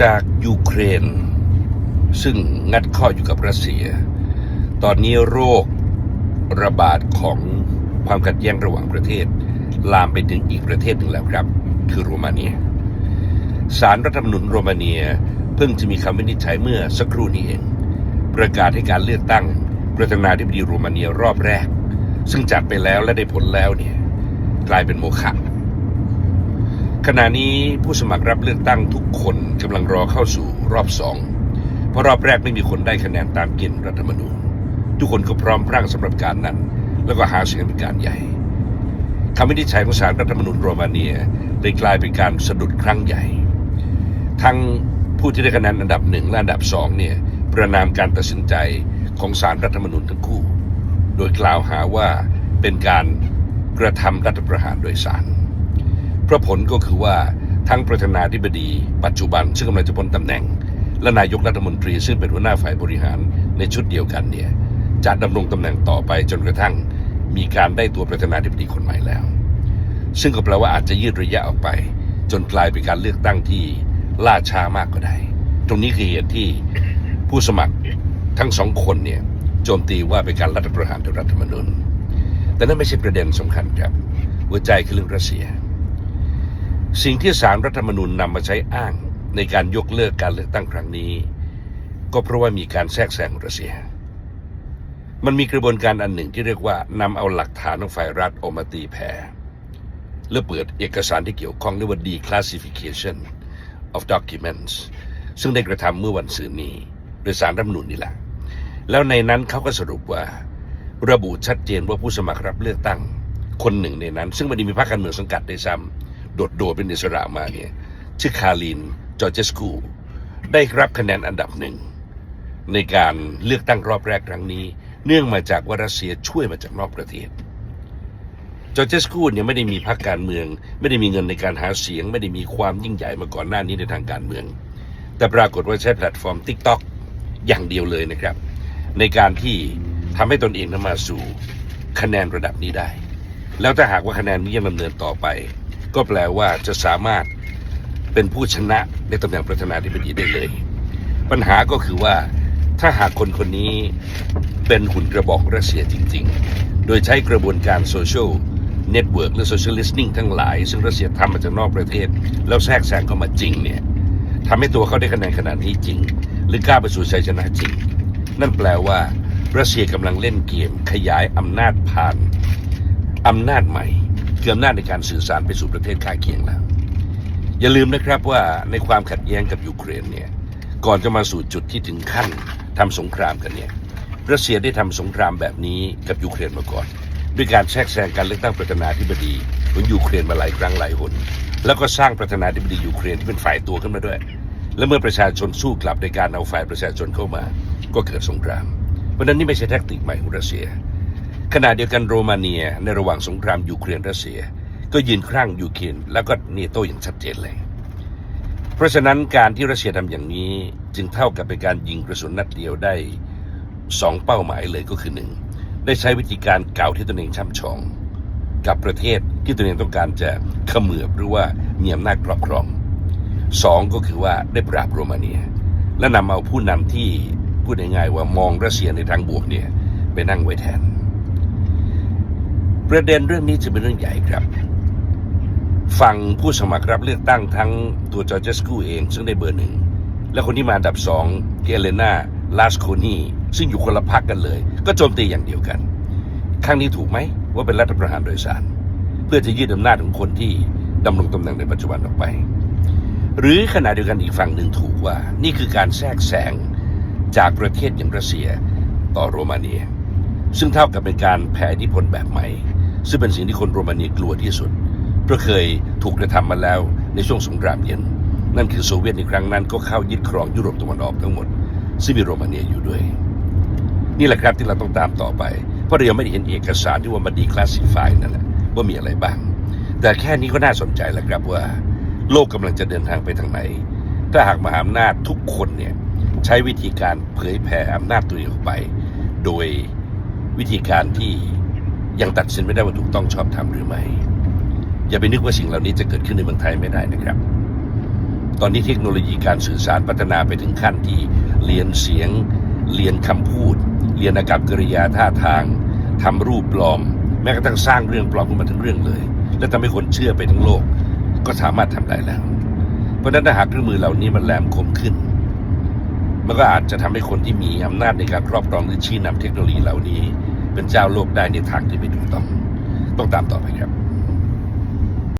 จากยูเครน ซึ่งงัดข้ออยู่กับรัสเซีย ตอนนี้โรคระบาดของความขัดแย้งระหว่างประเทศ ลามไปถึงอีกประเทศหนึ่งแล้วครับ คือโรมาเนียสารรัฐธรรมนูญโรมาเนียเพิ่งจะมีคำวินิจฉัยเมื่อสักครู่นี้เอง ประกาศให้การเลือกตั้งประธานาธิบดีโรมาเนียรอบแรก ซึ่งจัดไปแล้วและได้ผลแล้วเนี่ยกลายเป็นโมฆะ ขณะนี้ผู้สมัครรับเลือกตั้งทุกคนกำลังรอเข้าสู่รอบสองเพราะรอบแรกไม่มีคนได้คะแนนตามเกณฑ์รัฐธรรมนูญ ทุกคนก็พร้อมพรั่งสำหรับการนั้น แล้วก็หาเสียงเป็นการใหญ่คำวินิจฉัยของศาลรัฐธรรมนูญโรมาเนียเลยกลายเป็นการสะดุดครั้งใหญ่ ทั้งผู้ที่ได้คะแนนอันดับหนึ่งและอันดับสองเนี่ยประนามการตัดสินใจของศาลรัฐธรรมนูญทั้งคู่ โดยกล่าวหาว่าเป็นการกระทำรัฐประหารโดยศาล ระผลก็คือว่าทั้งประธานาธิบดี ปัจจุบัน ซึ่งกำลังจะพ้นตำแหน่ง และนายกรัฐมนตรีซึ่งเป็นหัวหน้าฝ่ายบริหารในชุดเดียวกันเนี่ยจะดำรงตำแหน่งต่อไปจนกระทั่ง มีการได้ตัวประธานาธิบดีคนใหม่แล้ว ซึ่งก็แปลว่าอาจจะยืดระยะออกไป จนกลายเป็นการเลือกตั้งที่ล่าช้ามากก็ได้ ตรงนี้คือเหตุที่ผู้สมัครทั้งสองคนเนี่ยโจมตีว่าเป็นการรัฐประหารโดยรัฐธรรมนูญแต่นั่นไม่ใช่ประเด็นสำคัญครับ หัวใจคือเรื่องรัสเซีย สิ่งที่สารรัฐธรรมนูญนำมาใช้อ้างในการยกเลิกการเลือกตั้งครั้งนี้ ก็เพราะว่ามีการแทรกแซงของรัสเซีย มันมีกระบวนการอันหนึ่งที่เรียกว่านำเอาหลักฐานของฝ่ายรัฐออกมาตีแผ่และเปิดเอกสารที่เกี่ยวข้องเรียกว่า declassification of documents ซึ่งได้กระทำเมื่อวันศุกร์นี้โดยสารรัฐธรรมนูญนี่แหละ แล้วในนั้นเขาก็สรุปว่า ระบุชัดเจนว่าผู้สมัครรับเลือกตั้ง คนหนึ่งในนั้น ซึ่งม่ได้มีพรรคการเมืองสังกัดได้ซ้ำ โดดโดดเป็นอิสระมาเนี่ยชื่อคารินจอร์เจสคูได้รับคะแนนอันดับหนึ่ง ในการเลือกตั้งรอบแรกครั้งนี้ เนื่องมาจากว่ารัสเซียช่วยมาจากนอกประเทศจอร์เจสคูเนี่ยไม่ได้มีพรรคการเมือง ไม่ได้มีเงินในการหาเสียง ไม่ได้มีความยิ่งใหญ่มาก่อนหน้านี้ในทางการเมือง แต่ปรากฏว่าใช้แพลตฟอร์ม TikTok อย่างเดียวเลยนะครับ ในการที่ทำให้ตนเองนั้นมาสู่คะแนนระดับนี้ได้ แล้วถ้าหากว่าคะแนนนี้ยังดำเนินต่อไป ก็แปลว่าจะสามารถเป็นผู้ชนะในตำแหน่งประธานาธิบดีได้เลย ปัญหาก็คือว่าถ้าหากคนคนนี้เป็นหุ่นกระบอกรัสเซียจริง ๆ โดยใช้กระบวนการโซเชียลเน็ตเวิร์กหรือโซเชียลลิสติ้งทั้งหลาย ซึ่งรัสเซียทำมาจากนอกประเทศ แล้วแทรกแซงเข้ามาจริงเนี่ยทำให้ตัวเขาได้คะแนนขนาดนี้จริง หรือกล้าไปสู่ชัยชนะจริง นั่นแปลว่ารัสเซียกำลังเล่นเกมขยายอำนาจผ่านอำนาจใหม่ คืออำนาจในการสื่อสารไปสู่ประเทศข้างเคียงแล้ว อย่าลืมนะครับว่าในความขัดแย้งกับยูเครนเนี่ยก่อนจะมาสู่จุดที่ถึงขั้นทำสงครามกันเนี่ยรัสเซียได้ทำสงครามแบบนี้กับยูเครนมาก่อน ด้วยการแทรกแซงการเลือกตั้งประธานาธิบดีของยูเครนมาหลายครั้งหลายหนแล้วก็สร้างประธานาธิบดียูเครนที่เป็นฝ่ายตัวขึ้นมาด้วย และเมื่อประชาชนสู้กลับในการเอาฝ่ายประชาชนเข้ามา ก็เกิดสงคราม เพราะนั้นนี่ไม่ใช่แทคติกใหม่ของรัสเซีย ขณะเดียวกันโรมาเนียในระหว่างสงครามยูเครนรัสเซีย ก็ยืนข้างยูเครนแล้วก็เนโตอย่างชัดเจนเลย เพราะฉะนั้นการที่รัสเซียทำอย่างนี้จึงเท่ากับเป็นการยิงกระสุนนัดเดียวได้สองเป้าหมายเลยก็คือหนึ่งได้ใช้วิธีการเก่าที่ตนเองช่ำชอง กับประเทศที่ตนเองต้องการจะเขมือบหรือว่ามีอำนาจครอบครองสองก็คือว่าได้ปราบโรมาเนีย และนำเอาผู้นำที่พูดง่ายๆว่ามองรัสเซียในทางบวกเนี่ยไปนั่งไว้แทน ประเด็นเรื่องนี้จะเป็นเรื่องใหญ่ครับ ฝั่งผู้สมัครรับเลือกตั้งทั้งตัวจอร์เจสกูเอง ซึ่งได้เบอร์หนึ่ง และคนที่มาอันดับสองเกเลนาลาสโคนีซึ่งอยู่คนละพักกันเลย ก็โจมตีอย่างเดียวกัน ครั้งนี้ถูกไหมว่าเป็นรัฐประหารโดยสาร เพื่อจะยืดอำนาจของคนที่ดำรงตำแหน่งในปัจจุบันออกไป หรือขณะเดียวกันอีกฝั่งหนึ่งถูกว่า นี่คือการแทรกแซงจากประเทศอย่างรัสเซียต่อโรมาเนีย ซึ่งเท่ากับเป็นการแผ่อิทธิพลแบบใหม่ ซึ่งเป็นสิ่งที่คนโรมาเนียกลัวที่สุด เพราะเคยถูกกระทำมาแล้วในช่วงสงครามเย็น นั่นคือโซเวียตในครั้งนั้นก็เข้ายึดครองยุโรปตะวันออกทั้งหมด ซึ่งมีโรมาเนียอยู่ด้วย นี่แหละครับที่เราต้องตามต่อไป เพราะเรายังไม่ได้เห็นเอกสารที่ว่ามันดีคลาสสิฟายนั่นแหละว่ามีอะไรบ้าง แต่แค่นี้ก็น่าสนใจแล้วครับว่า โลกกำลังจะเดินทางไปทางไหน ถ้าหากมหาอำนาจทุกคนเนี่ยใช้วิธีการเผยแผ่อำนาจตัวเองออกไป โดยวิธีการที่ ยังตัดสินไม่ได้ว่าถูกต้องชอบธรรมหรือไม่ อย่าไปนึกว่าสิ่งเหล่านี้จะเกิดขึ้นในเมืองไทยไม่ได้นะครับ ตอนนี้เทคโนโลยีการสื่อสารพัฒนาไปถึงขั้นที่เรียนเสียง เรียนคำพูด เรียนอากับกริยาท่าทางทำรูปปลอม แม้กระทั่งสร้างเรื่องปลอมขึ้นมาทั้งเรื่องเลย และทำให้คนเชื่อไปทั้งโลก ก็สามารถทำได้แล้ว เพราะฉะนั้นถ้าหากเครื่องมือเหล่านี้มันแหลมคมขึ้นมันก็อาจจะทำให้คนที่มีอำนาจในการครอบครองหรือชี้นำเทคโนโลยีเหล่านี้ เป็นเจ้าโลกได้ในทางที่ไม่ถูกต้อง ต้องตามต่อไปครับ